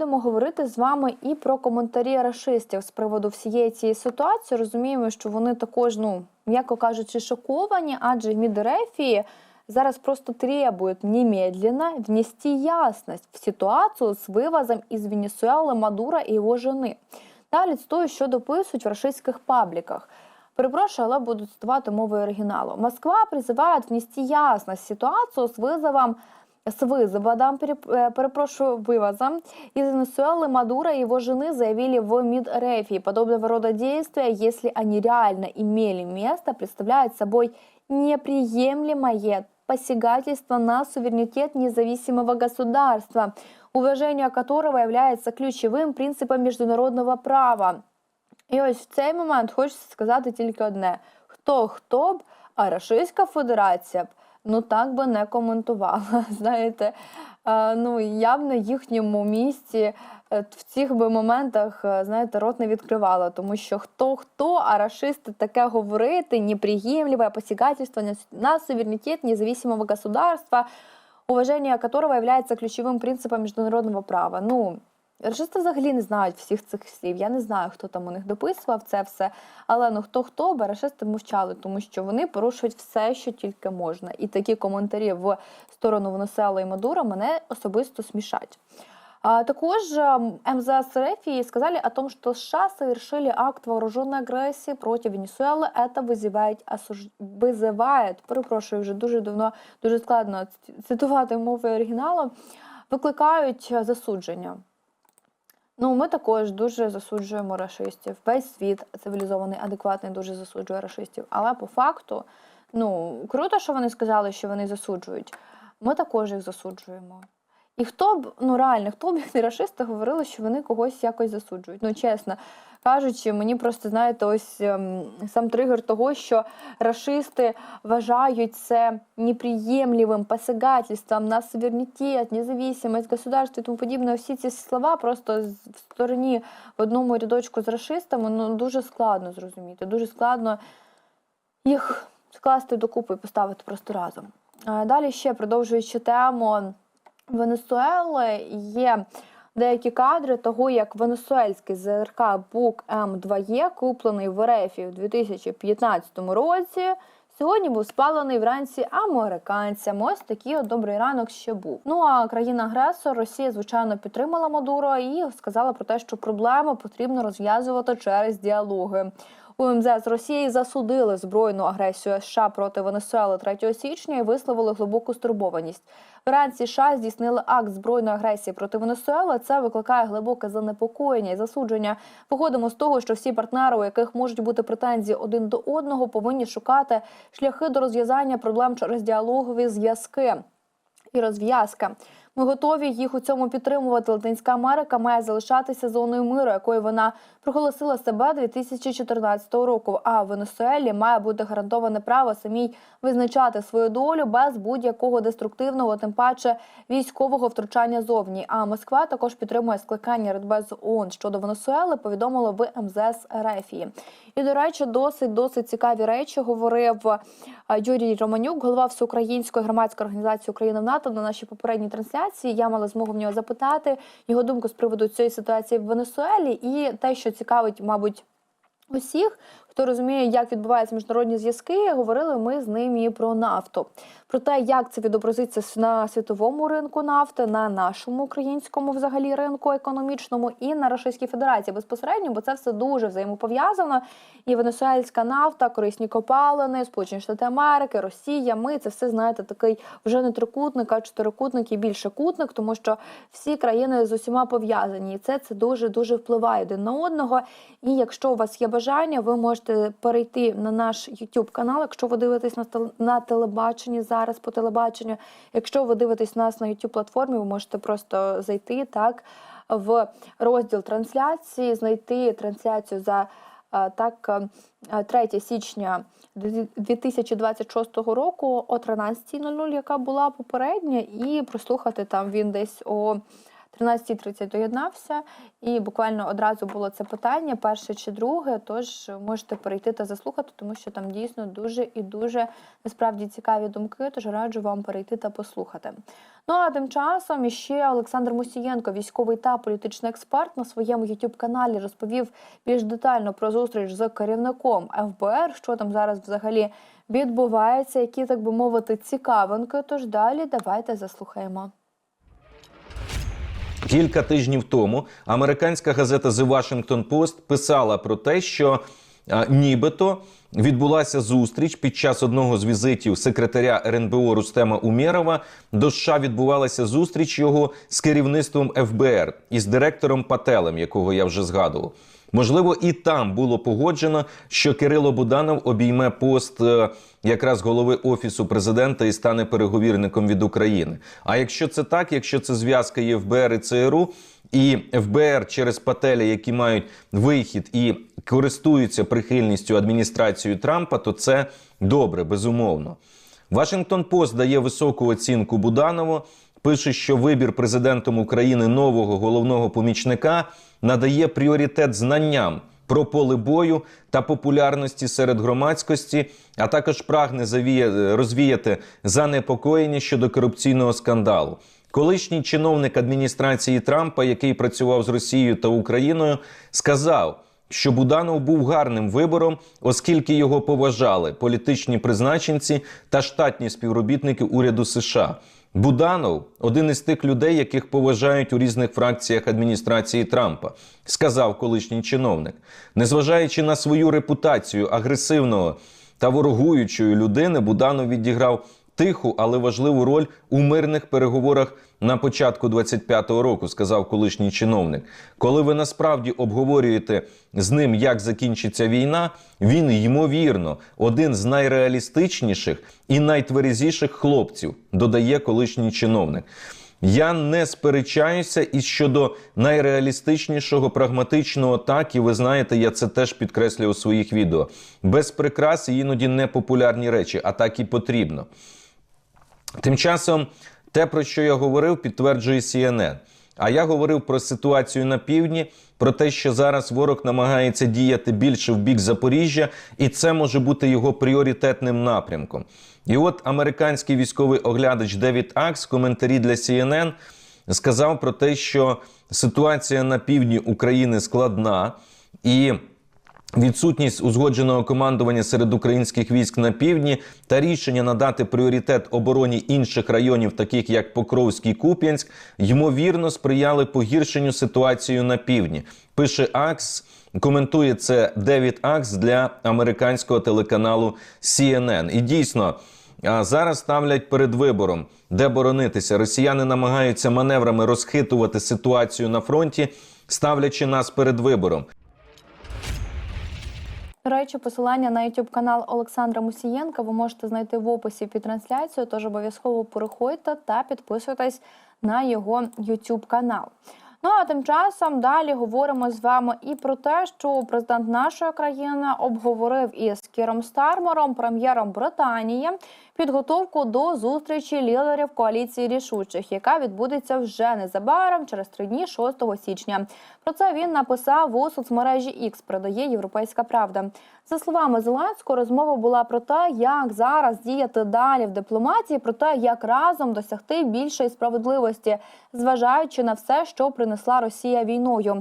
будемо говорити з вами і про коментарі рашистів з приводу всієї цієї ситуації. Розуміємо, що вони також, ну м'яко кажучи, шоковані, адже в Мідерефії зараз просто требують немедленно внести ясность в ситуацію з вивозом із Венесуели Мадура і його жени. Далі цитую, що дописують в рашистських пабліках. Перепрошую, але буду цитувати мовою оригіналу. Москва призывает внести ясность в ситуацию с вызовом с вызовом, переп- э, перепрошую, вывозом из Венесуэлы Мадуро и его жены заявили в МИД РФ. И подобного рода действия, если они реально имели место, представляют собой неприемлемое посягательство на суверенитет независимого государства, уважение которого является ключовим принципом міжнародного права. І ось в цей момент хочеться сказати тільки одне: хто хто б, а Російська Федерація б ну так би не коментувала. Знаєте, ну я б на їхньому місці е, в цих би моментах, е, знаєте, рот не відкривала, тому що хто хто, а рашисти таке говорити, неприємливе посягательство на- суверенітет независимого государства, уважение которого является ключовим принципом міжнародного права. Ну, Рашисти взагалі не знають всіх цих слів. Я не знаю, хто там у них дописував це все. Але ну хто хто, бо рашисти мовчали, тому що вони порушують все, що тільки можна. І такі коментарі в сторону Венесуели і Мадура мене особисто смішать. А, також м, МЗС РФ сказали о том, что США совершили акт вооруженной агрессии против Венесуэлы. Это вызывает, осуж... вызывает, перепрошую, вже дуже давно, дуже складно ц- цитувати мовою оригіналу, викликають е, засудження. Ну, ми також дуже засуджуємо расистів. Весь світ цивілізований, адекватний, дуже засуджує расистів. Але по факту, ну круто, що вони сказали, що вони засуджують. Ми також їх засуджуємо. І хто б, ну реально, хто б як не рашисти говорили, що вони когось якось засуджують. Ну, чесно кажучи, мені просто, знаєте, ось ем, сам тригер того, що рашисти вважають це неприємливим посягательством на суверенітет, независимость, государство і тому подібне. Всі ці слова просто в стороні в одному рядочку з рашистами ну, дуже складно зрозуміти, дуже складно їх скласти докупи і поставити просто разом. Е, Далі ще продовжуючи тему Венесуели, є деякі кадри того, як венесуельський ЗРК Бук М2Е, куплений в РФ у 2015 році, сьогодні був спалений вранці американцями. Ось такий от добрий ранок ще був. Ну а країна-агресор Росія, звичайно, підтримала Мадуро і сказала про те, що проблему потрібно розв'язувати через діалоги. У МЗС Росії засудили збройну агресію США проти Венесуели 3 січня і висловили глибоку стурбованість. Вранці США здійснили акт збройної агресії проти Венесуели. Це викликає глибоке занепокоєння і засудження. Виходимо з того, що всі партнери, у яких можуть бути претензії один до одного, повинні шукати шляхи до розв'язання проблем через діалогові зв'язки і розв'язка. Ми готові їх у цьому підтримувати. Латинська Америка має залишатися зоною миру, якою вона проголосила себе 2014 року. А в Венесуелі має бути гарантоване право самій визначати свою долю без будь-якого деструктивного, тим паче військового втручання зовні. А Москва також підтримує скликання Радбезу ООН щодо Венесуели. Повідомило в МЗС Рефії. І до речі, досить досить цікаві речі говорив е, Юрій Романюк, голова всеукраїнської громадської організації України в НАТО на нашій попередній трансляції. Я мала змогу в нього запитати його думку з приводу цієї ситуації в Венесуелі і те, що цікавить, мабуть. Усіх, хто розуміє, як відбуваються міжнародні зв'язки, говорили ми з ним і про нафту. Про те, як це відобразиться на світовому ринку нафти, на нашому українському взагалі ринку економічному і на Російській Федерації безпосередньо, бо це все дуже взаємопов'язано. І венесуельська нафта, корисні копалини, Сполучені Штати Америки, Росія. Ми це все знаєте, такий вже не трикутник, а чотирикутник і більше кутник, тому що всі країни з усіма пов'язані, і це це дуже дуже впливає один на одного. І якщо у вас є бажання, ви можете перейти на наш YouTube канал. Якщо ви дивитесь на тел- на телебаченні зараз по телебаченню. Якщо ви дивитесь нас на YouTube платформі, ви можете просто зайти так в розділ трансляції, знайти трансляцію за так е, 3 січня 2026 року о 13.00, яка була попередня, і прослухати там він десь о 13.30 доєднався, і буквально одразу було це питання: перше чи друге. Тож можете перейти та заслухати, тому що там дійсно дуже і дуже насправді цікаві думки. Тож раджу вам перейти та послухати. Ну а тим часом іще Олександр Мусієнко, військовий та політичний експерт, на своєму youtube каналі розповів більш детально про зустріч з керівником ФБР, що там зараз взагалі відбувається, які так би мовити цікавинки. Тож далі давайте заслухаємо. Кілька тижнів тому американська газета The Washington Post писала про те, що нібито відбулася зустріч під час одного з візитів секретаря РНБО Рустема Умєрова. До США відбувалася зустріч його з керівництвом ФБР із директором Пателем, якого я вже згадував. Можливо, і там було погоджено, що Кирило Буданов обійме пост е, якраз голови офісу президента і стане переговірником від України. А якщо це так, якщо це зв'язка є ФБР і ЦРУ, і ФБР через пателі, які мають вихід і користуються прихильністю адміністрації Трампа, то це добре, безумовно. Вашингтон Пост дає високу оцінку Буданову. Пише, що вибір президентом України нового головного помічника надає пріоритет знанням про поле бою та популярності серед громадськості, а також прагне розвіяти занепокоєння щодо корупційного скандалу. Колишній чиновник адміністрації Трампа, який працював з Росією та Україною, сказав, що Буданов був гарним вибором, оскільки його поважали політичні призначенці та штатні співробітники уряду США. Буданов один із тих людей, яких поважають у різних фракціях адміністрації Трампа, сказав колишній чиновник. Незважаючи на свою репутацію агресивного та ворогуючої людини, Буданов відіграв тиху, але важливу роль у мирних переговорах на початку 25-го року, сказав колишній чиновник. Коли ви насправді обговорюєте з ним, як закінчиться війна, він ймовірно один з найреалістичніших і найтверезіших хлопців, додає колишній чиновник. Я не сперечаюся і щодо найреалістичнішого, прагматичного, так і ви знаєте, я це теж підкреслюю у своїх відео. Без прикрас і іноді непопулярні речі, а так і потрібно. Тим часом, те, про що я говорив, підтверджує CNN. А я говорив про ситуацію на півдні, про те, що зараз ворог намагається діяти більше в бік Запоріжжя, і це може бути його пріоритетним напрямком. І от американський військовий оглядач Девід Акс в коментарі для CNN сказав про те, що ситуація на півдні України складна і. Відсутність узгодженого командування серед українських військ на півдні та рішення надати пріоритет обороні інших районів, таких як Покровський Куп'янськ, ймовірно сприяли погіршенню ситуації на півдні. Пише Акс. Коментує це Девід Акс для американського телеканалу CNN. І дійсно. Зараз ставлять перед вибором, де боронитися. Росіяни намагаються маневрами розхитувати ситуацію на фронті, ставлячи нас перед вибором. Речі, посилання на youtube канал Олександра Мусієнка ви можете знайти в описі під трансляцією, тож обов'язково переходьте та підписуйтесь на його youtube канал. Ну а тим часом далі говоримо з вами і про те, що президент нашої країни обговорив із Кіром Стармером, прем'єром Британії, підготовку до зустрічі лідерів коаліції рішучих, яка відбудеться вже незабаром через три дні, 6 січня. Про це він написав у соцмережі X, передає Європейська Правда. За словами Зеленського, розмова була про те, як зараз діяти далі в дипломатії, про те, як разом досягти більшої справедливості, зважаючи на все, що принесла Росія війною.